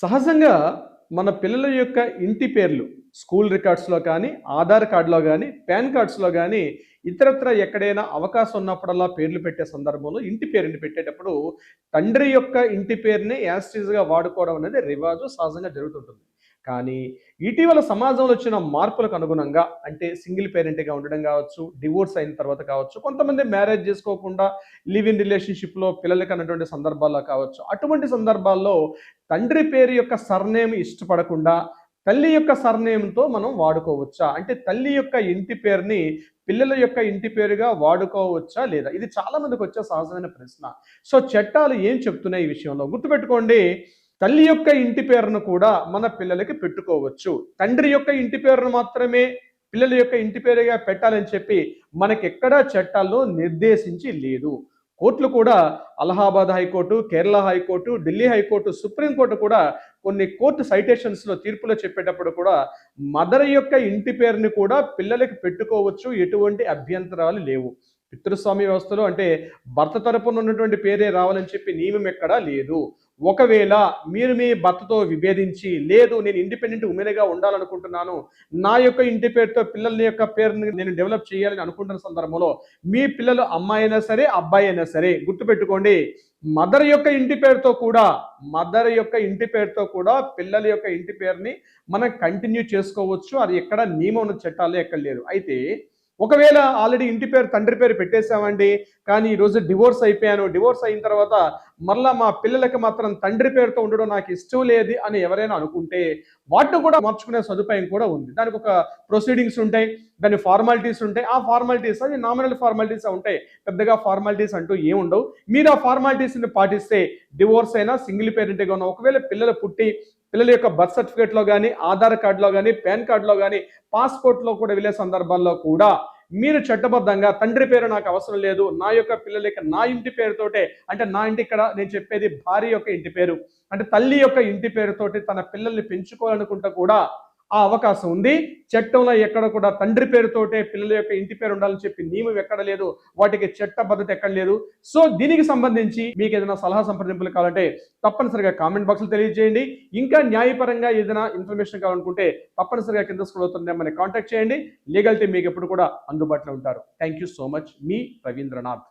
సహజంగా మన పిల్లల యొక్క ఇంటి పేర్లు స్కూల్ రికార్డ్స్‌లో కానీ, ఆధార్ కార్డ్‌లో కానీ పాన్ కార్డ్స్‌లో కానీ ఇతరత్ర ఎక్కడైనా అవకాశం ఉన్నప్పుడల్లా పేర్లు పెట్టే సందర్భంలో ఇంటి పేరుని పెట్టేటప్పుడు తండ్రి యొక్క ఇంటి పేరునే యాస్టీజ్గా వాడుకోవడం అనేది రివాజు సహజంగా జరుగుతుంటుంది. కానీ ఇటీవల సమాజంలో వచ్చిన మార్పులకు అనుగుణంగా అంటే సింగిల్ పేరెంట్‌గా ఉండడం కావచ్చు డివోర్స్ అయిన తర్వాత కావచ్చు, కొంతమంది మ్యారేజ్ చేసుకోకుండా లివ్ ఇన్ రిలేషన్‌షిప్‌లో పిల్లలకి అన్నటువంటి సందర్భాల్లో కావచ్చు. అటువంటి సందర్భాల్లో తండ్రి పేరు యొక్క సర్‌నేమ్ ఇష్టపడకుండా తల్లి యొక్క సర్‌నేమ్‌తో మనం వాడుకోవచ్చా? అంటే తల్లి యొక్క ఇంటి పేరుని పిల్లల యొక్క ఇంటి పేరుగా వాడుకోవచ్చా? లేదా? ఇది చాలా మందికొచ్చే సహజమైన ప్రశ్న. సో, చట్టాలు ఏం చెప్తున్నాయి ఈ విషయంలో? గుర్తుపెట్టుకోండి తల్లి యొక్క ఇంటి పేరును కూడా మన పిల్లలకి పెట్టుకోవచ్చు. తండ్రి యొక్క ఇంటి పేరును మాత్రమే పిల్లల యొక్క ఇంటి పేరుగా పెట్టాలని చెప్పి మనకి ఎక్కడా చట్టాల్లో నిర్దేశించి లేదు. కోర్టులు కూడా Allahabad high court, Kerala high court, Delhi high court, supreme court కూడా కొన్ని కోర్టు సైటేషన్స్‌లో తీర్పులో చెప్పేటప్పుడు కూడా మదర్ యొక్క ఇంటి పేరుని కూడా పిల్లలకి పెట్టుకోవచ్చు. ఎటువంటి అభ్యంతరాలు లేవు. పితృస్వామి వ్యవస్థలో అంటే భర్త తరపున ఉన్నటువంటి పేరే రావాలని చెప్పి నియమం ఎక్కడా లేదు. ఒకవేళ మీరు మీ భర్తతో విభేదించి లేదు నేను ఇండిపెండెంట్ ఉమెన్గా ఉండాలనుకుంటున్నాను. నా యొక్క ఇంటి పేరుతో పిల్లల యొక్క పేరుని నేను డెవలప్ చేయాలని అనుకుంటున్న సందర్భంలో మీ పిల్లలు అమ్మాయి అయినా సరే, అబ్బాయి అయినా సరే గుర్తుపెట్టుకోండి మదర్ యొక్క ఇంటి పేరుతో కూడా మదర్ యొక్క ఇంటి పేరుతో కూడా పిల్లల యొక్క ఇంటి పేరుని మనం కంటిన్యూ చేసుకోవచ్చు. అది ఎక్కడ నియమం ఉన్న చట్టాలు ఎక్కడ లేదు. అయితే ఒకవేళ ఆల్రెడీ ఇంటి పేరు తండ్రి పేరు పెట్టేసామండి. కానీ ఈరోజు డివోర్స్ అయిపోయాను. డివోర్స్ అయిన తర్వాత మరలా మా పిల్లలకి మాత్రం తండ్రి పేరుతో ఉండడం నాకు ఇష్టం లేదు అని ఎవరైనా అనుకుంటే వాటిని కూడా మార్చుకునే సదుపాయం కూడా ఉంది. దానికొక ప్రొసీడింగ్స్ ఉంటాయి. దాని ఫార్మాలిటీస్ ఉంటాయి. ఆ ఫార్మాలిటీస్ అది నామినల్ ఫార్మాలిటీస్ ఉంటాయి. పెద్దగా ఫార్మాలిటీస్ అంటూ ఏముండవు. మీరు ఆ ఫార్మాలిటీస్‌ని పాటిస్తే డివోర్స్ అయినా, సింగిల్ పేరెంట్‌గా ఉన్న ఒకవేళ పిల్లలు పుట్టి పిల్లల యొక్క బర్త్ సర్టిఫికేట్‌లో కానీ ఆధార్ కార్డ్‌లో కానీ పాన్ కార్డులో కానీ పాస్‌పోర్ట్‌లో కూడా వెళ్ళే సందర్భాల్లో కూడా మీరు చట్టబద్ధంగా తండ్రి పేరు నాకు అవసరం లేదు. నా యొక్క పిల్లలకి నా ఇంటి పేరుతోటే అంటే నా ఇంటి ఇక్కడ నేను చెప్పేది భార్య యొక్క ఇంటి పేరు. అంటే తల్లి యొక్క ఇంటి పేరుతోటి తన పిల్లల్ని పెంచుకోవాలనుకుంటే కూడా ఆ అవకాశం ఉంది. చట్టంలో ఎక్కడ కూడా తండ్రి పేరుతోటే పిల్లల యొక్క ఇంటి పేరు ఉండాలని చెప్పి నియమం ఎక్కడ లేదు. వాటికి చట్ట పద్ధతి ఎక్కడ లేదు. సో, దీనికి సంబంధించి మీకు ఏదైనా సలహా సంప్రదింపులు కావాలంటే తప్పనిసరిగా కామెంట్ బాక్స్‌లో తెలియజేయండి. ఇంకా న్యాయపరంగా ఏదైనా ఇన్ఫర్మేషన్ కావాలనుకుంటే తప్పనిసరిగా కింద స్క్రోల్ అవుతున్న నెంబర్‌ని కాంటాక్ట్ చేయండి. లీగల్ టీమ్ మీకు ఎప్పుడు కూడా అందుబాటులో ఉంటారు. Thank you so much. Me Rabindranath.